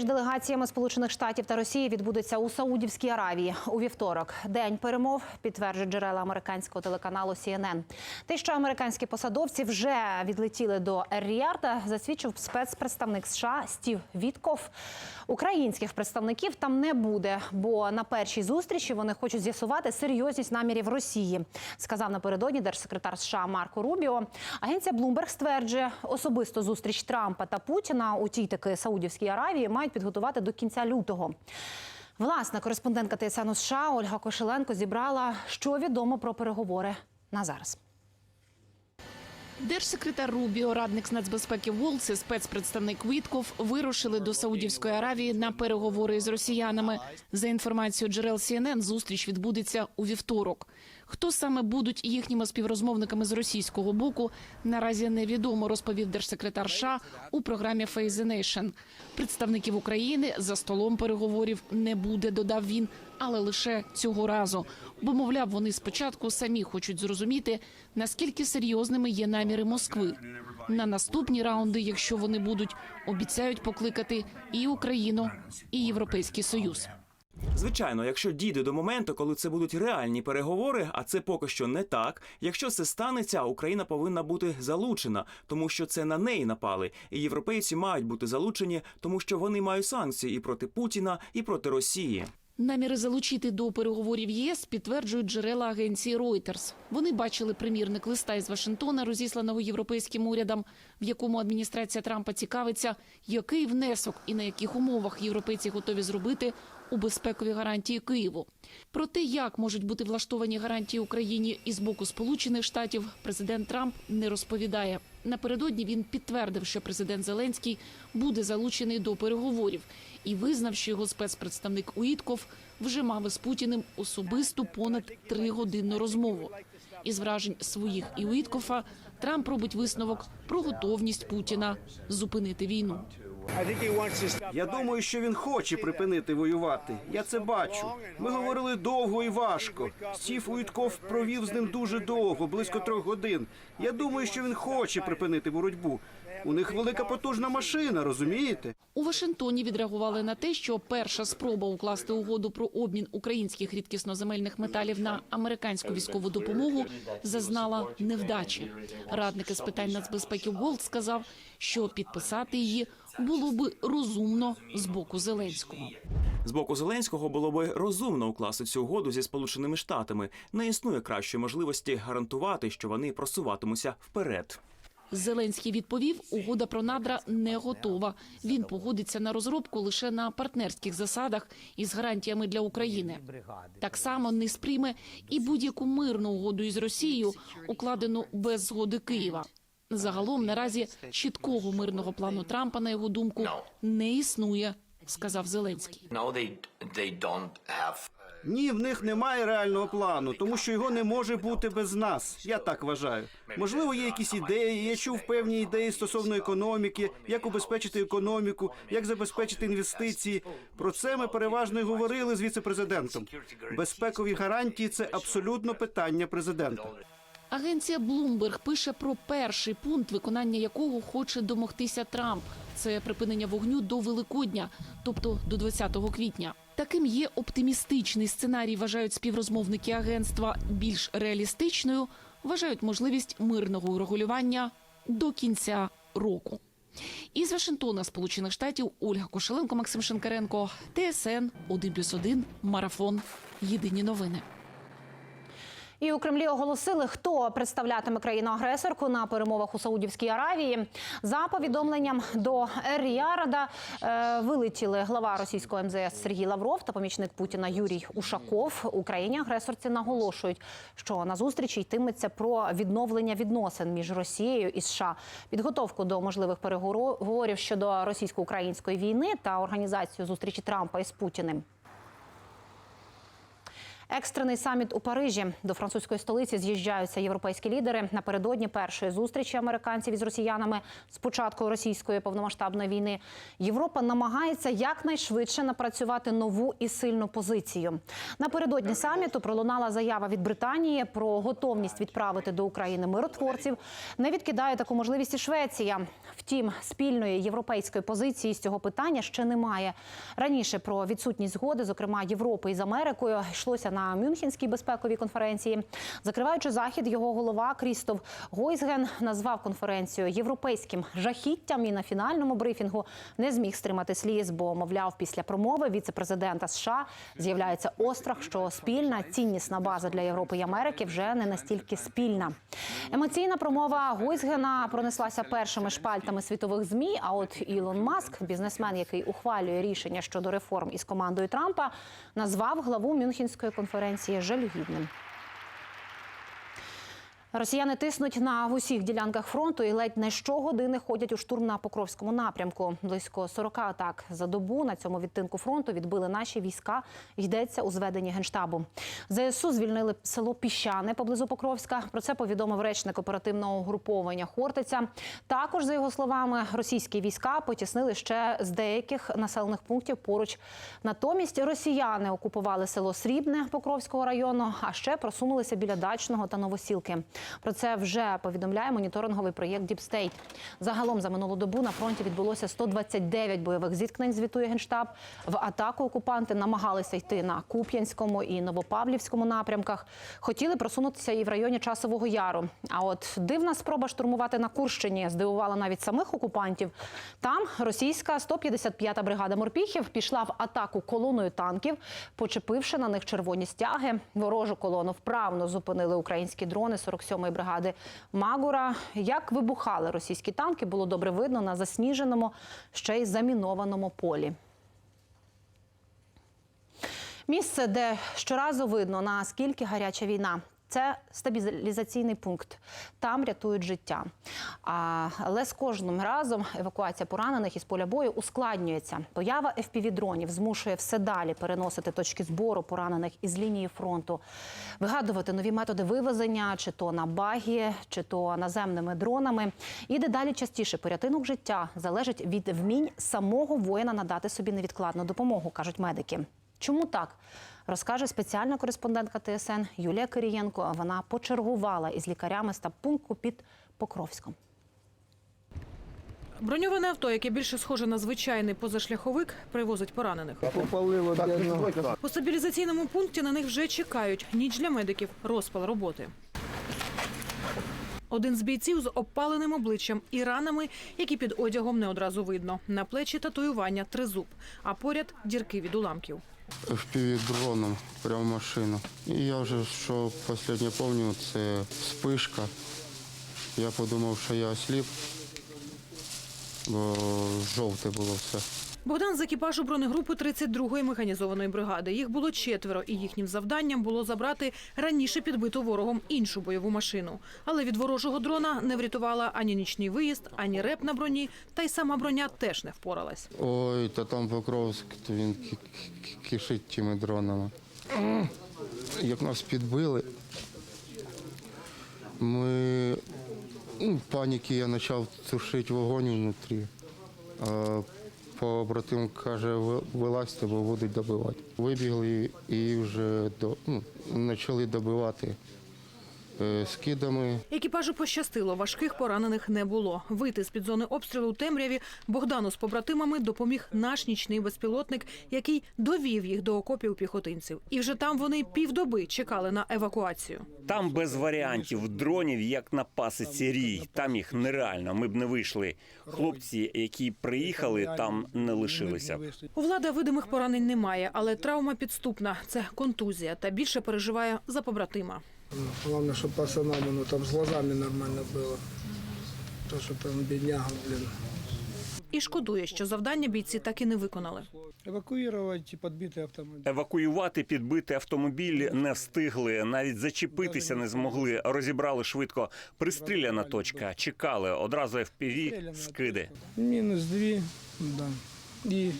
Між делегаціями Сполучених Штатів та Росії відбудуться у Саудівській Аравії у вівторок. День перемов підтверджують джерела американського телеканалу CNN. Те, що американські посадовці вже відлетіли до Ер-Ріяда, засвідчив спецпредставник США Стів Вітков. Українських представників там не буде, бо на першій зустрічі вони хочуть з'ясувати серйозність намірів Росії, сказав напередодні держсекретар США Марко Рубіо. Агенція Bloomberg стверджує, особисто зустріч Трампа та Путіна у тій таки Саудівській Аравії мають підготувати до кінця лютого. Власна кореспондентка ТСН США Ольга Кошеленко зібрала, що відомо про переговори на зараз. Держсекретар Рубіо, радник з нацбезпеки Волц і спецпредставник Вітков вирушили до Саудівської Аравії на переговори з росіянами. За інформацією джерел CNN, зустріч відбудеться у вівторок. Хто саме будуть їхніми співрозмовниками з російського боку, наразі невідомо, розповів держсекретар США у програмі Face the. Представників України за столом переговорів не буде, додав він, але лише цього разу. Бо, мовляв, вони спочатку самі хочуть зрозуміти, наскільки серйозними є наміри Москви. На наступні раунди, якщо вони будуть, обіцяють покликати і Україну, і Європейський Союз. Звичайно, якщо дійде до моменту, коли це будуть реальні переговори, а це поки що не так. Якщо це станеться, Україна повинна бути залучена, тому що це на неї напали. І європейці мають бути залучені, тому що вони мають санкції і проти Путіна, і проти Росії. Наміри залучити до переговорів ЄС підтверджують джерела агенції Reuters. Вони бачили примірник листа із Вашингтона, розісланого європейським урядам, в якому адміністрація Трампа цікавиться, який внесок і на яких умовах європейці готові зробити у безпекові гарантії Києву. Про те, як можуть бути влаштовані гарантії Україні із боку Сполучених Штатів, президент Трамп не розповідає. Напередодні він підтвердив, що президент Зеленський буде залучений до переговорів і визнав, що його спецпредставник Уітков вже мав із Путіним особисту понад тригодинну розмову. Із вражень своїх і Уіткофа Трамп робить висновок про готовність Путіна зупинити війну. Я думаю, що він хоче припинити воювати. Я це бачу. Ми говорили довго і важко. Стів Уітков провів з ним дуже довго, близько трьох годин. Я думаю, що він хоче припинити боротьбу. У них велика потужна машина, розумієте? У Вашингтоні відреагували на те, що перша спроба укласти угоду про обмін українських рідкісноземельних металів на американську військову допомогу зазнала невдачі. Радник із питань нацбезпеки Голд сказав, що підписати її було би розумно з боку Зеленського. З боку Зеленського було би розумно укласти цю угоду зі Сполученими Штатами. Не існує кращої можливості гарантувати, що вони просуватимуться вперед. Зеленський відповів, угода про надра не готова. Він погодиться на розробку лише на партнерських засадах із гарантіями для України. Так само не сприйме і будь-яку мирну угоду із Росією, укладену без згоди Києва. Загалом наразі чіткого мирного плану Трампа, на його думку, не існує, сказав Зеленський. Ні, в них немає реального плану, тому що його не може бути без нас. Я так вважаю. Можливо, є якісь ідеї. Я чув певні ідеї стосовно економіки, як убезпечити економіку, як забезпечити інвестиції. Про це ми переважно і говорили з віце-президентом. Безпекові гарантії це абсолютно питання президента. Агенція Bloomberg пише про перший пункт, виконання якого хоче домогтися Трамп. Це припинення вогню до Великодня, тобто до 20 квітня. Таким є оптимістичний сценарій, вважають співрозмовники агентства. Більш реалістичною вважають можливість мирного урегулювання до кінця року. Із Вашингтона, Сполучених Штатів, Ольга Кошеленко, Максим Шинкаренко, ТСН 1+,1, Марафон. Єдині новини. І у Кремлі оголосили, хто представлятиме країну-агресорку на перемовах у Саудівській Аравії. За повідомленням до Ер-Ріяда е, вилетіли глава російського МЗС Сергій Лавров та помічник Путіна Юрій Ушаков. Україні агресорці наголошують, що на зустрічі йтиметься про відновлення відносин між Росією і США, підготовку до можливих переговорів щодо російсько-української війни та організацію зустрічі Трампа із Путіним. Екстрений саміт у Парижі до французької столиці з'їжджаються європейські лідери напередодні першої зустрічі американців із росіянами з початку російської повномасштабної війни. Європа намагається якнайшвидше напрацювати нову і сильну позицію. Напередодні саміту пролунала заява від Британії про готовність відправити до України миротворців. Не відкидає таку можливість і Швеція. Втім, спільної європейської позиції з цього питання ще немає. Раніше про відсутність згоди, зокрема Європи із Америкою, йшлося на Мюнхенській безпековій конференції. Закриваючи захід, його голова Крістоф Гойсген назвав конференцію європейським жахіттям і на фінальному брифінгу не зміг стримати сліз, бо мовляв, після промови віце-президента США з'являється острах, що спільна ціннісна база для Європи і Америки вже не настільки спільна. Емоційна промова Гойсгена пронеслася першими шпальтами світових змі. А от Ілон Маск, бізнесмен, який ухвалює рішення щодо реформ із командою Трампа, назвав главу Мюнхенської конференції жалюгідним. Росіяни тиснуть на усіх ділянках фронту і ледь не щогодини ходять у штурм на Покровському напрямку. Близько 40 атак за добу на цьому відтинку фронту відбили наші війська. Йдеться у зведенні генштабу. ЗСУ звільнили село Піщане поблизу Покровська. Про це повідомив речник оперативного угруповання Хортиця. Також, за його словами, російські війська потіснили ще з деяких населених пунктів поруч. Натомість росіяни окупували село Срібне Покровського району, а ще просунулися біля дачного та новосілки. Про це вже повідомляє моніторинговий проєкт Діпстейт. Загалом за минулу добу на фронті відбулося 129 бойових зіткнень. Звітує генштаб. В атаку окупанти намагалися йти на Куп'янському і Новопавлівському напрямках. Хотіли просунутися і в районі Часового Яру. А от дивна спроба штурмувати на Курщині здивувала навіть самих окупантів. Там російська 155-та бригада морпіхів пішла в атаку колоною танків, почепивши на них червоні стяги. Ворожу колону вправно зупинили українські дрони 47-ї бригади Магура. Як вибухали російські танки, було добре видно на засніженому, ще й замінованому полі. Місце, де щоразу видно, наскільки гаряча війна. Це стабілізаційний пункт. Там рятують життя. А, але з кожним разом евакуація поранених із поля бою ускладнюється. Поява FPV-дронів змушує все далі переносити точки збору поранених із лінії фронту, вигадувати нові методи вивезення, чи то на багі, чи то наземними дронами. І дедалі частіше порятунок життя залежить від вмінь самого воїна надати собі невідкладну допомогу, кажуть медики. Чому так? Розкаже спеціальна кореспондентка ТСН Юлія Кирієнко. Вона почергувала із лікарями стаб-пункту під Покровськом. Броньоване авто, яке більше схоже на звичайний позашляховик, привозить поранених. У стабілізаційному пункті на них вже чекають. Ніч для медиків розпал роботи. Один з бійців з обпаленим обличчям і ранами, які під одягом не одразу видно. На плечі татуювання тризуб, а поряд дірки від уламків. FPV-дроном прямо в машину. І я вже що останнє пам'ятаю, це спишка. Я подумав, що я осліп, бо жовте було все. Богдан з екіпажу бронегрупи 32-ї механізованої бригади. Їх було четверо, і їхнім завданням було забрати раніше підбиту ворогом іншу бойову машину. Але від ворожого дрона не врятувала ані нічний виїзд, ані реп на броні, та й сама броня теж не впоралась. Ой, та там Покровськ, то він ки- ки- кишить тими дронами. Як нас підбили, ми ну, паніки я почав тушити вогонь внутрі. Побратим каже, вилазьте, бо будуть добивати. Вибігли і вже до, ну, почали добивати скидами. Екіпажу пощастило, важких поранених не було. Вийти з-під зони обстрілу у темряві Богдану з побратимами допоміг наш нічний безпілотник, який довів їх до окопів піхотинців. І вже там вони півдоби чекали на евакуацію. Там без варіантів дронів, як на пасиці рій. Там їх нереально. Ми б не вийшли. Хлопці, які приїхали, там не лишилися. У влада видимих поранень немає, але травма підступна це контузія. Та більше переживає за побратима. Главное, чтобы пацанам ну, там с глазами нормально было. То, что там бедняга, блин. І шкодує, що завдання бійці так і не виконали. Эвакуировать подбитый автомобиль. Евакуювати підбитий автомобіль не встигли, навіть зачепитися не змогли. Розібрали швидко. Пристріляна точка. Чекали одразу FPV, скиди. Минус две, да. И,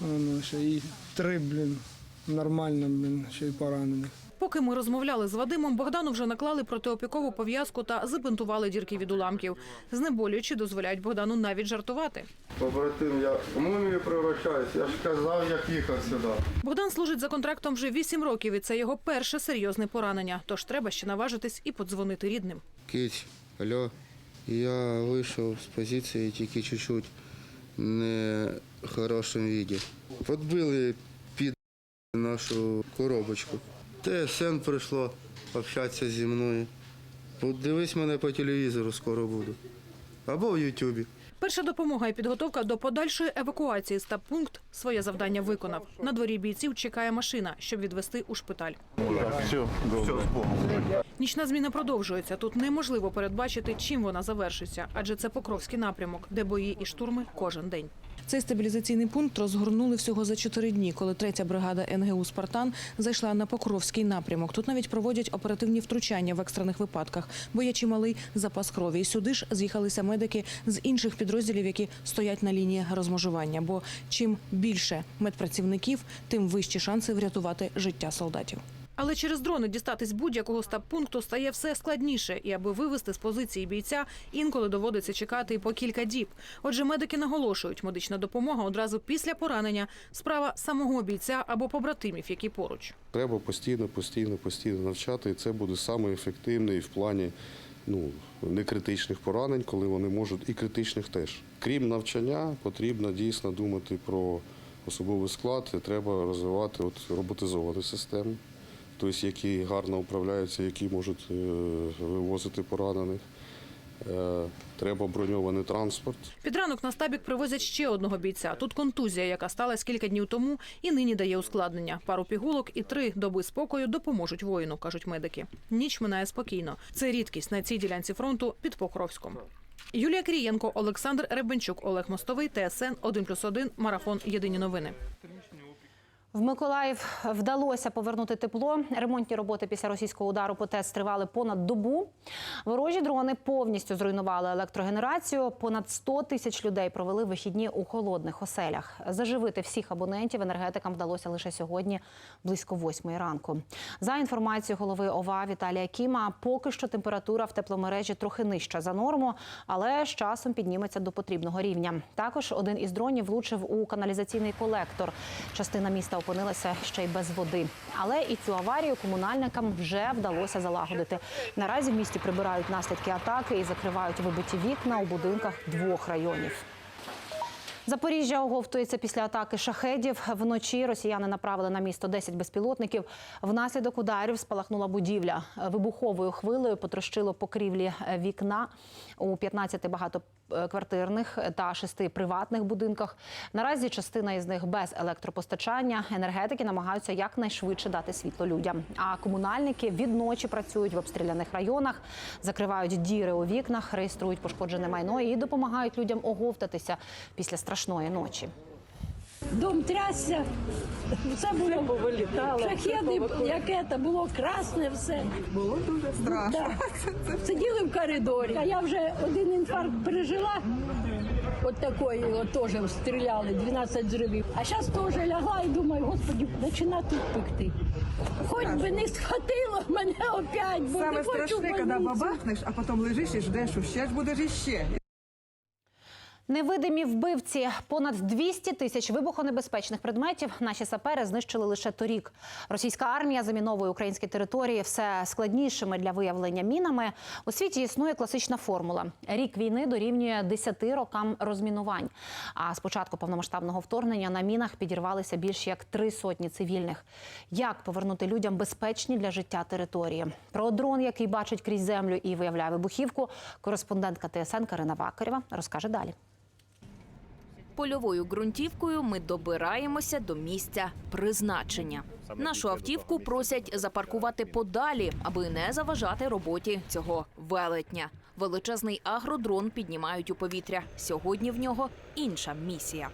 ну, еще, и три, блин, нормально, блін, ще й поранених. Поки ми розмовляли з Вадимом, Богдану вже наклали протиопікову пов'язку та забинтували дірки від уламків. Знеболюючи дозволяють Богдану навіть жартувати. Побратим, я в мумію превращаюсь. Я ж казав, як їхав сюди. Богдан служить за контрактом вже 8 років, і це його перше серйозне поранення. Тож треба ще наважитись і подзвонити рідним. Кить, алло. Я вийшов з позиції тільки чуть-чуть не в хорошому віді. Подбили під нашу коробочку. ТСН прийшло общатися зі мною. Дивись мене по телевізору, скоро буду. Або в Ютубі. Перша допомога і підготовка до подальшої евакуації з пункт своє завдання виконав. На дворі бійців чекає машина, щоб відвести у шпиталь. Нічна зміна продовжується. Тут неможливо передбачити, чим вона завершиться, адже це Покровський напрямок, де бої і штурми кожен день. Цей стабілізаційний пункт розгорнули всього за чотири дні, коли третя бригада НГУ Спартан зайшла на Покровський напрямок. Тут навіть проводять оперативні втручання в екстрених випадках, бо є чималий запас крові. І сюди ж з'їхалися медики з інших підрозділів, які стоять на лінії розмежування. Бо чим більше медпрацівників, тим вищі шанси врятувати життя солдатів. Але через дрони дістатись будь-якого стаб-пункту стає все складніше, і аби вивести з позиції бійця, інколи доводиться чекати і по кілька діб. Отже, медики наголошують, медична допомога одразу після поранення справа самого бійця або побратимів, які поруч. Треба постійно, постійно, постійно навчати, і це буде саме ефективний в плані ну, некритичних поранень, коли вони можуть, і критичних теж. Крім навчання, потрібно дійсно думати про особовий склад, треба розвивати от роботизовані системи, тобто які гарно управляються, які можуть е, вивозити поранених. Е, Треба броньований транспорт. Під ранок на стабік привозять ще одного бійця. Тут контузія, яка сталася кілька днів тому, і нині дає ускладнення. Пару пігулок і три доби спокою допоможуть воїну, кажуть медики. Ніч минає спокійно. Це рідкість на цій ділянці фронту під Покровськом. Юлія Крієнко, Олександр Ребенчук, Олег Мостовий, ТСН 1+,1, Марафон. Єдині новини. В Миколаїв вдалося повернути тепло. Ремонтні роботи після російського удару по ТЕЦ тривали понад добу. Ворожі дрони повністю зруйнували електрогенерацію. Понад 100 тисяч людей провели вихідні у холодних оселях. Заживити всіх абонентів енергетикам вдалося лише сьогодні, близько восьмої ранку. За інформацією голови ОВА Віталія Кіма, поки що температура в тепломережі трохи нижча за норму, але з часом підніметься до потрібного рівня. Також один із дронів влучив у каналізаційний колектор. Частина міста опинилася ще й без води. Але і цю аварію комунальникам вже вдалося залагодити. Наразі в місті прибирають наслідки атаки і закривають вибиті вікна у будинках двох районів. Запоріжжя оговтується після атаки шахедів. Вночі росіяни направили на місто 10 безпілотників. Внаслідок ударів спалахнула будівля. Вибуховою хвилею потрощило покрівлі вікна у 15 багатоквартирних та шести приватних будинках. Наразі частина із них без електропостачання. Енергетики намагаються якнайшвидше дати світло людям. А комунальники відночі працюють в обстріляних районах, закривають діри у вікнах, реєструють пошкоджене майно і допомагають людям оговтатися після страшної ночі. Дом трясся, все було шахеди, яке це було красне, все. Було дуже страшно. Да. Сиділи в коридорі. А я вже один інфаркт пережила. От такої, от теж стріляли, 12 зривів. А зараз теж лягла і думаю, господи, почина тут пекти. Хоч би не схватило мене опять, бо Саме не хочу страшне, коли бабахнеш, а потім лежиш і ждеш, що ще ж будеш іще. Невидимі вбивці понад 200 тисяч вибухонебезпечних предметів наші сапери знищили лише торік. Російська армія заміновує українські території все складнішими для виявлення мінами. У світі існує класична формула: рік війни дорівнює 10 рокам розмінувань. А з початку повномасштабного вторгнення на мінах підірвалися більш як три сотні цивільних. Як повернути людям безпечні для життя території? Про дрон, який бачить крізь землю і виявляє вибухівку, кореспондентка ТСН Карина Вакарєва розкаже далі. Польовою ґрунтівкою ми добираємося до місця призначення. Нашу автівку просять запаркувати подалі, аби не заважати роботі цього велетня. Величезний агродрон піднімають у повітря. Сьогодні в нього інша місія.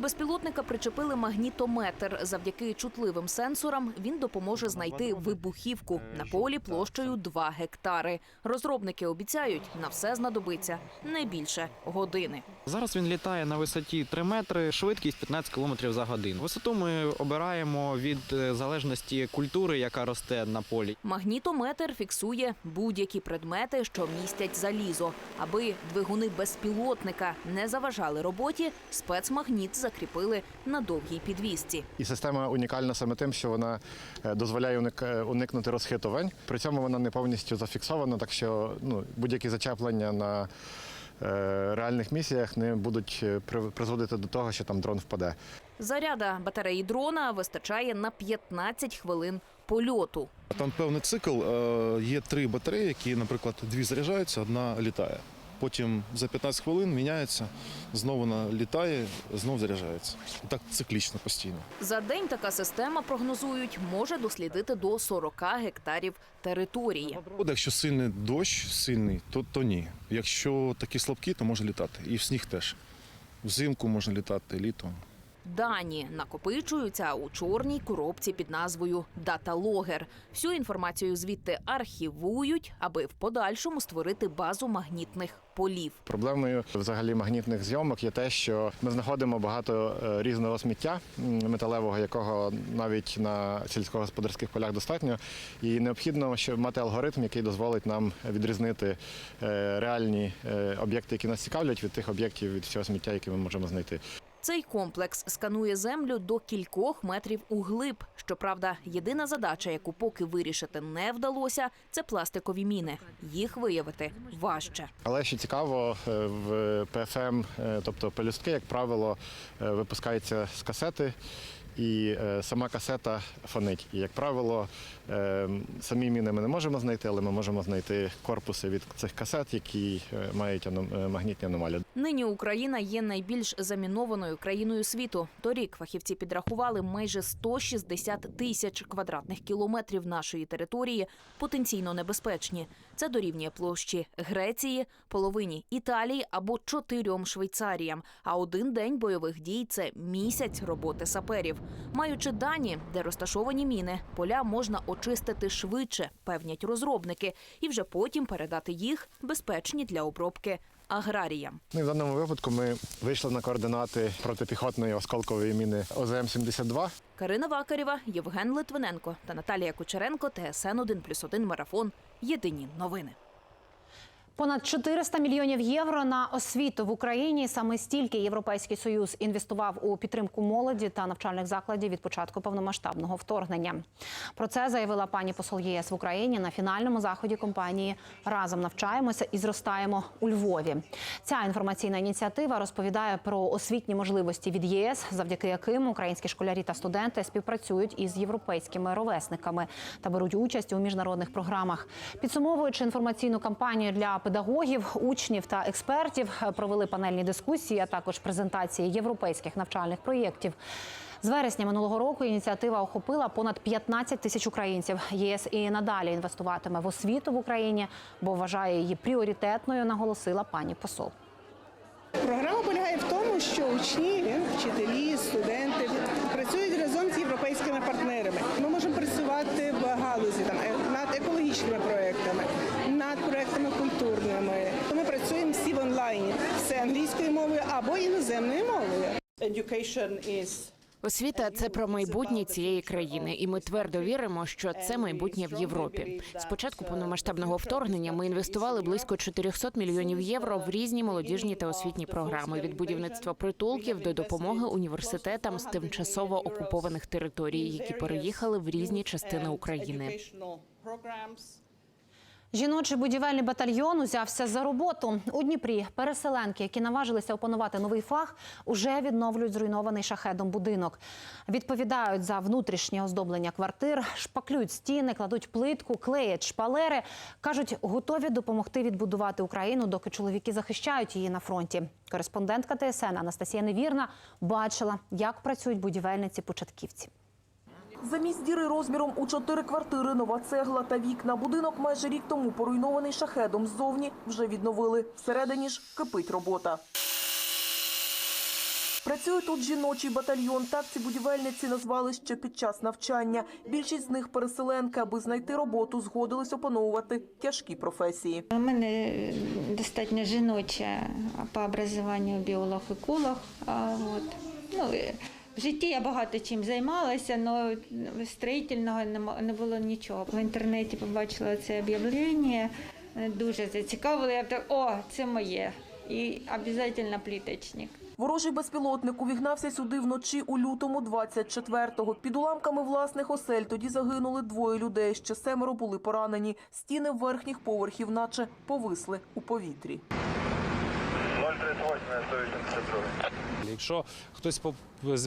Безпілотника причепили магнітометр. Завдяки чутливим сенсорам він допоможе знайти вибухівку на полі площею 2 гектари. Розробники обіцяють, на все знадобиться не більше години. Зараз він літає на висоті 3 метри, швидкість 15 км за годину. Висоту ми обираємо від е, залежності культури, яка росте на полі. Магнітометр фіксує будь-які предмети, що містять залізо. Аби двигуни безпілотника не заважали роботі, спецмагніт закріпили на довгій підвісці. І система унікальна саме тим, що вона е, дозволяє уник- е, уникнути розхитувань. При цьому вона не повністю зафіксована, так що ну, будь-які зачеплення на е, реальних місіях не будуть призводити до того, що там дрон впаде. Заряда батареї дрона вистачає на 15 хвилин польоту. Там певний цикл. Є три батареї, які, наприклад, дві заряджаються, одна літає. Потім за 15 хвилин міняється, знову вона літає, знову заряджається. Так циклічно постійно. За день така система прогнозують може дослідити до 40 гектарів території. От Якщо сильний дощ, сильний, то, то ні. Якщо такі слабкі, то може літати. І в сніг теж. Взимку можна літати, літом. Дані накопичуються у чорній коробці під назвою Даталогер. Всю інформацію звідти архівують, аби в подальшому створити базу магнітних полів. Проблемою взагалі магнітних зйомок є те, що ми знаходимо багато е, різного сміття металевого, якого навіть на сільськогосподарських полях достатньо. І необхідно щоб мати алгоритм, який дозволить нам відрізнити е, реальні е, об'єкти, які нас цікавлять, від тих об'єктів від всього сміття, яке ми можемо знайти. Цей комплекс сканує землю до кількох метрів углиб. Щоправда, єдина задача, яку поки вирішити не вдалося, це пластикові міни. Їх виявити важче. Але ще цікаво, е, в ПФМ, е, тобто пелюстки, як правило, е, випускаються з касети. І е, сама касета фонить. І, як правило, е, самі міни ми не можемо знайти, але ми можемо знайти корпуси від цих касет, які е, мають магнітні аномалії. Нині Україна є найбільш замінованою країною світу. Торік фахівці підрахували майже 160 тисяч квадратних кілометрів нашої території потенційно небезпечні. Це дорівнює площі Греції, половині Італії або чотирьом Швейцаріям. А один день бойових дій це місяць роботи саперів. Маючи дані, де розташовані міни, поля можна очистити швидше, певнять розробники, і вже потім передати їх безпечні для обробки аграріям. Ну, в даному випадку ми вийшли на координати протипіхотної осколкової міни ОЗМ-72. Карина Вакарєва, Євген Литвиненко та Наталія Кучеренко. ТСН 1+,1 Марафон. Єдині новини. Понад 400 мільйонів євро на освіту в Україні. Саме стільки Європейський союз інвестував у підтримку молоді та навчальних закладів від початку повномасштабного вторгнення. Про це заявила пані посол ЄС в Україні на фінальному заході компанії Разом навчаємося і зростаємо у Львові. Ця інформаційна ініціатива розповідає про освітні можливості від ЄС, завдяки яким українські школярі та студенти співпрацюють із європейськими ровесниками та беруть участь у міжнародних програмах. Підсумовуючи інформаційну кампанію для педагогів, учнів та експертів, провели панельні дискусії, а також презентації європейських навчальних проєктів. З вересня минулого року ініціатива охопила понад 15 тисяч українців. ЄС і надалі інвестуватиме в освіту в Україні, бо вважає її пріоритетною, наголосила пані посол. Програма полягає в тому, що учні, вчителі, студенти працюють разом з європейськими партнерами. Ми можемо працювати в галузі там е, над екологічними проектами, над проектами культурними. Ми працюємо всі в онлайні, все англійською мовою або іноземною мовою. Освіта це про майбутнє цієї країни, і ми твердо віримо, що це майбутнє в Європі. З початку повномасштабного вторгнення ми інвестували близько 400 мільйонів євро в різні молодіжні та освітні програми від будівництва притулків до допомоги університетам з тимчасово окупованих територій, які переїхали в різні частини України. Жіночий будівельний батальйон узявся за роботу у Дніпрі. Переселенки, які наважилися опанувати новий фах, уже відновлюють зруйнований шахедом будинок. Відповідають за внутрішнє оздоблення квартир, шпаклюють стіни, кладуть плитку, клеять шпалери. кажуть, готові допомогти відбудувати Україну, доки чоловіки захищають її на фронті. Кореспондентка ТСН Анастасія Невірна бачила, як працюють будівельниці початківці. Замість діри розміром у чотири квартири, нова цегла та вікна. Будинок майже рік тому поруйнований шахедом ззовні вже відновили. Всередині ж кипить робота. Працює тут жіночий батальйон. Так ці будівельниці назвали ще під час навчання. Більшість з них переселенки, аби знайти роботу, згодились опановувати тяжкі професії. У мене достатньо жіноче по образованню біолог-еколог. А, От. Ну, в житті я багато чим займалася, але строїтельного не було нічого. В інтернеті побачила це об'явлення, е, дуже зацікавило. Я так, о, це моє. І обов'язково пліточник. Ворожий безпілотник увігнався сюди вночі у лютому 24-го. Під уламками власних осель тоді загинули двоє людей. Ще семеро були поранені. Стіни верхніх поверхів, наче повисли у повітрі. Якщо хтось по-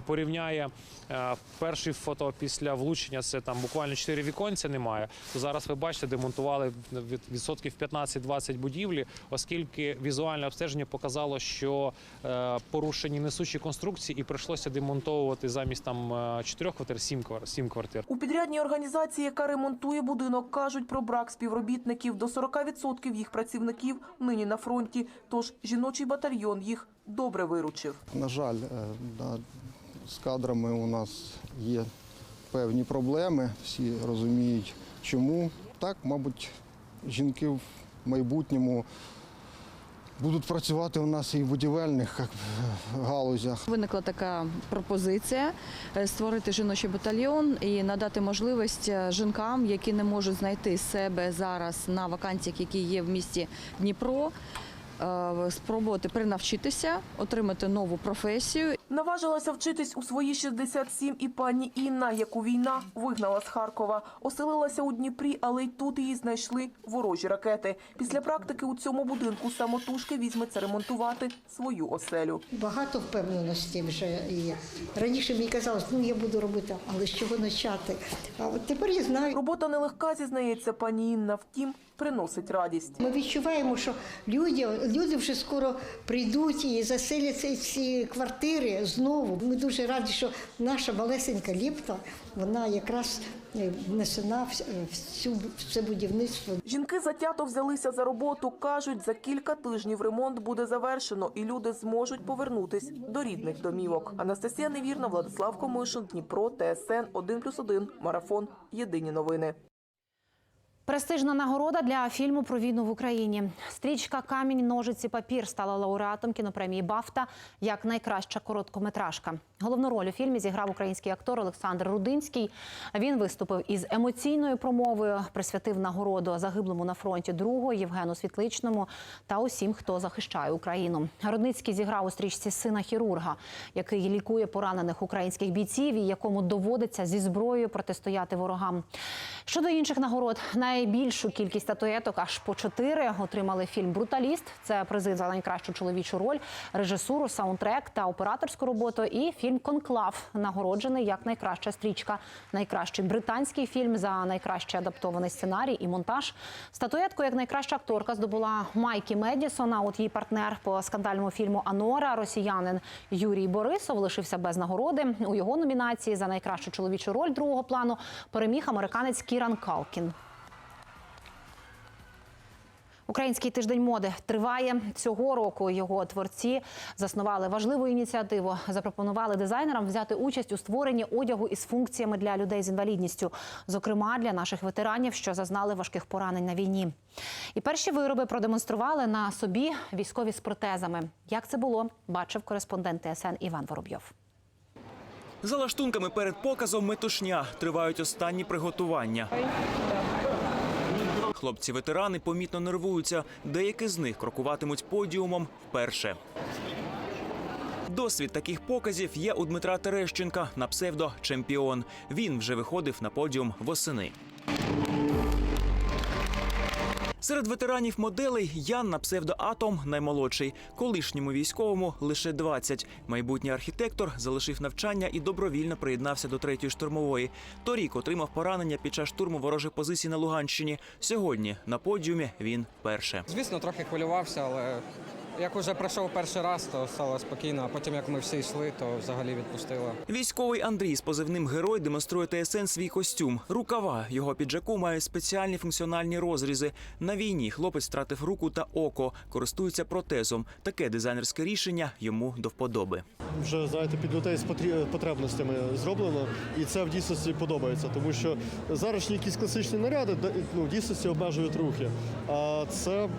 порівняє е, перший фото після влучення, це там буквально 4 віконця немає, то зараз ви бачите, демонтували від відсотків 15-20 будівлі, оскільки візуальне обстеження показало, що е, порушені несучі конструкції, і прийшлося демонтовувати замість там е, чотирьох квартир, сім квар- сім квартир. У підрядній організації, яка ремонтує будинок, кажуть про брак співробітників. До 40% їх працівників нині на фронті. Тож жіночий батальйон їх добре виручив. На жаль, е, з кадрами у нас є певні проблеми. Всі розуміють, чому. Так, мабуть, жінки в майбутньому будуть працювати у нас і в будівельних як, е, галузях. Виникла така пропозиція е, створити жіночий батальйон і надати можливість жінкам, які не можуть знайти себе зараз на вакансіях, які є в місті Дніпро. Е, Спробувати перенавчитися, отримати нову професію Наважилася вчитись у свої 67 і пані Інна, яку війна вигнала з Харкова. Оселилася у Дніпрі, але й тут її знайшли ворожі ракети. Після практики у цьому будинку самотужки візьметься ремонтувати свою оселю. Багато впевненості вже є. Раніше мені казалось, ну я буду робити, але з чого почати? А от тепер я знаю. Робота нелегка, зізнається пані Інна, втім, приносить радість. Ми відчуваємо, що люди, люди вже скоро прийдуть і заселяться ці квартири знову. Ми дуже раді, що наша малесенька ліпта, вона якраз е, внесена в всю в це будівництво. Жінки затято взялися за роботу. кажуть, за кілька тижнів ремонт буде завершено, і люди зможуть повернутись до рідних домівок. Анастасія Невірна, Владислав Комишин, Дніпро, ТСН 1+,1, Марафон. Єдині новини. Престижна нагорода для фільму про війну в Україні. Стрічка Камінь, ножиці, папір стала лауреатом кінопремії Бафта як найкраща короткометражка. Головну роль у фільмі зіграв український актор Олександр Рудинський. Він виступив із емоційною промовою, присвятив нагороду загиблому на фронті другу Євгену Світличному та усім, хто захищає Україну. Рудницький зіграв у стрічці сина хірурга, який лікує поранених українських бійців, і якому доводиться зі зброєю протистояти ворогам. Щодо інших нагород, найбільшу кількість статуеток, аж по чотири, отримали фільм Бруталіст. Це призи за найкращу чоловічу роль, режисуру, саундтрек та операторську роботу. І фільм Конклав нагороджений як найкраща стрічка, найкращий британський фільм за найкращий адаптований сценарій і монтаж. Статуетку як найкраща акторка здобула Майкі Медісон. А от її партнер по скандальному фільму Анора, росіянин Юрій Борисов, лишився без нагороди. У його номінації за найкращу чоловічу роль другого плану переміг американець Кіран Калкін. Український тиждень моди триває цього року. Його творці заснували важливу ініціативу. Запропонували дизайнерам взяти участь у створенні одягу із функціями для людей з інвалідністю, зокрема для наших ветеранів, що зазнали важких поранень на війні. І перші вироби продемонстрували на собі військові з протезами. Як це було, бачив кореспондент ТСН Іван Воробйов. За лаштунками перед показом метушня тривають останні приготування. Хлопці-ветерани помітно нервуються. Деякі з них крокуватимуть подіумом вперше. Досвід таких показів є у Дмитра Терещенка на псевдо чемпіон. Він вже виходив на подіум восени. Серед ветеранів моделей Ян на псевдоатом наймолодший. Колишньому військовому лише 20. Майбутній архітектор залишив навчання і добровільно приєднався до третьої штурмової. Торік отримав поранення під час штурму ворожих позицій на Луганщині. Сьогодні на подіумі він перше. Звісно, трохи хвилювався, але Як вже пройшов перший раз, то стало спокійно, а потім, як ми всі йшли, то взагалі відпустило. Військовий Андрій з позивним герой демонструє ТСН свій костюм. Рукава його піджаку мають спеціальні функціональні розрізи. На війні хлопець втратив руку та око, користується протезом. Таке дизайнерське рішення йому до вподоби. вже знаєте, під людей з потребностями зроблено, і це в дійсності подобається, тому що зараз якісь класичні наряди ну, в дійсності обмежують рухи. А це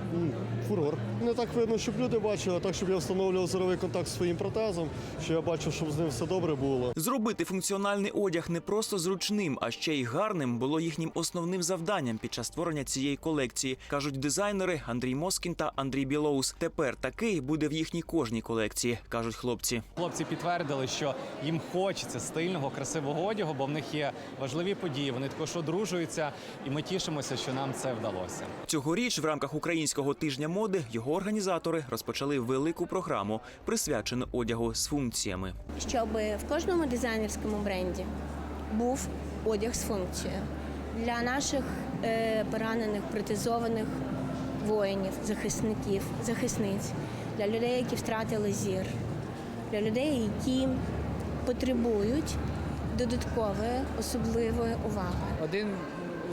фурор. Не так видно, щоб люди бачили, так, щоб я встановлював зоровий контакт зі своїм протезом, що я бачив, щоб з ним все добре було. Зробити функціональний одяг не просто зручним, а ще й гарним було їхнім основним завданням під час створення цієї колекції, кажуть дизайнери Андрій Москін та Андрій Білоус. Тепер такий буде в їхній кожній колекції, кажуть хлопці. Хлопці підтвердили, що їм хочеться стильного, красивого одягу, бо в них є важливі події. Вони також одружуються, і ми тішимося, що нам це вдалося. Цьогоріч в рамках українського тижня моди його організатори розпочали велику програму, присвячену одягу з функціями. щоб в кожному дизайнерському бренді був одяг з функцією для наших е, поранених, протезованих воїнів, захисників, захисниць, для людей, які втратили зір, для людей, які потребують додаткової особливої уваги. Один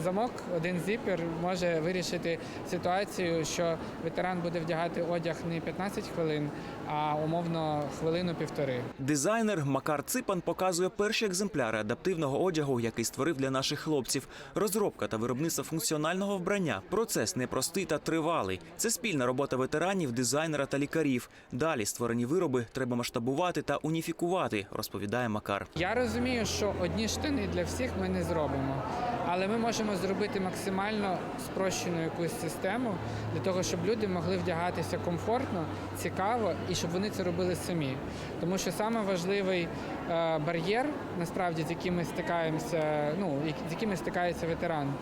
замок, один зіпер може вирішити ситуацію, що ветеран буде вдягати одяг не 15 хвилин, а умовно хвилину-півтори. Дизайнер Макар Ципан показує перші екземпляри адаптивного одягу, який створив для наших хлопців. Розробка та виробництво функціонального вбрання. Процес непростий та тривалий. Це спільна робота ветеранів, дизайнера та лікарів. Далі створені вироби треба масштабувати та уніфікувати, розповідає Макар. Я розумію, що одні штани для всіх ми не зробимо, але ми можемо зробити максимально спрощену якусь систему для того, щоб люди могли вдягатися комфортно, цікаво і щоб вони це робили самі. Тому що саме важливий е, бар'єр, насправді, з яким ми стикаємося, ну з якими стикається ветеран,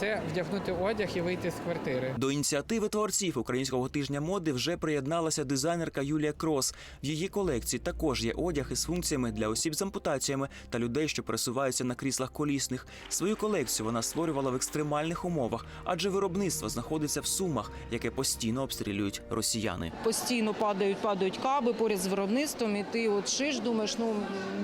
це вдягнути одяг і вийти з квартири. До ініціативи творців українського тижня моди вже приєдналася дизайнерка Юлія Крос. В її колекції також є одяг із функціями для осіб з ампутаціями та людей, що пересуваються на кріслах колісних. Свою колекцію вона створювала в екстремальних умовах, адже виробництво знаходиться в сумах, яке постійно обстрілюють росіяни. Постійно падають, падають каби поряд з виробництвом, і ти от шиш, думаєш, ну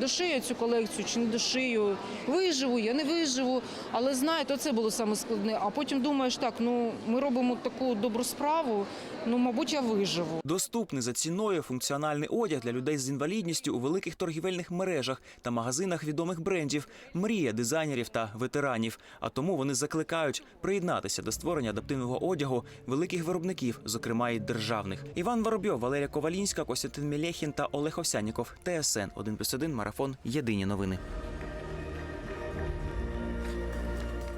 дошию я цю колекцію чи не дошию, виживу, я не виживу. Але знаєте, це було саме складне. А потім думаєш, так, ну ми робимо таку добру справу, ну мабуть, я виживу. Доступний за ціною функціональний одяг для людей з інвалідністю у великих торгівельних мережах та магазинах відомих брендів. Мрія дизайнерів та ветеранів. А тому вони закликають приєднатися до створення адаптивного одягу великих виробників, зокрема і державних. Іван Воробйов, Валерія Ковалінська, Костянтин Мілєхін та Олег Овсяніков. ТСН 1+,1, Марафон. Єдині новини.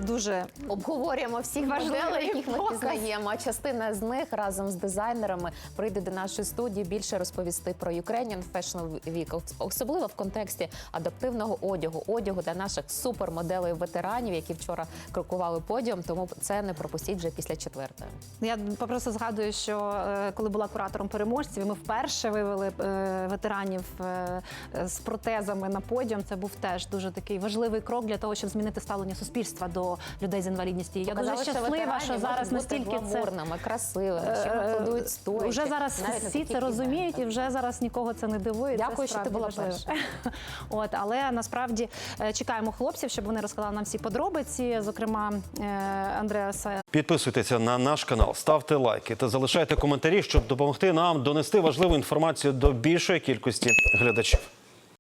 Дуже Обговорюємо всіх моделей, яких ми пізнаємо. А частина з них разом з дизайнерами прийде до нашої студії більше розповісти про Ukrainian Fashion Week, особливо в контексті адаптивного одягу, одягу для наших супермоделей ветеранів, які вчора крокували подіум. Тому це не пропустіть вже після четвертої. Я просто згадую, що е, коли була куратором переможців, ми вперше вивели е, ветеранів е, з протезами на подіум. Це був теж дуже такий важливий крок для того, щоб змінити ставлення суспільства до людей з інвалідністю. Я дуже Показали, що щаслива, що зараз настільки це красивими, що Е, аплодують стоячи. Вже зараз навіть всі це розуміють, і вже зараз нікого це не дивує. Це Дякую, що ти була перша. От, але насправді е, чекаємо хлопців, щоб вони розказали нам всі подробиці, зокрема е, Андреаса Підписуйтеся на наш канал, ставте лайки та залишайте коментарі, щоб допомогти нам донести важливу інформацію до більшої кількості глядачів.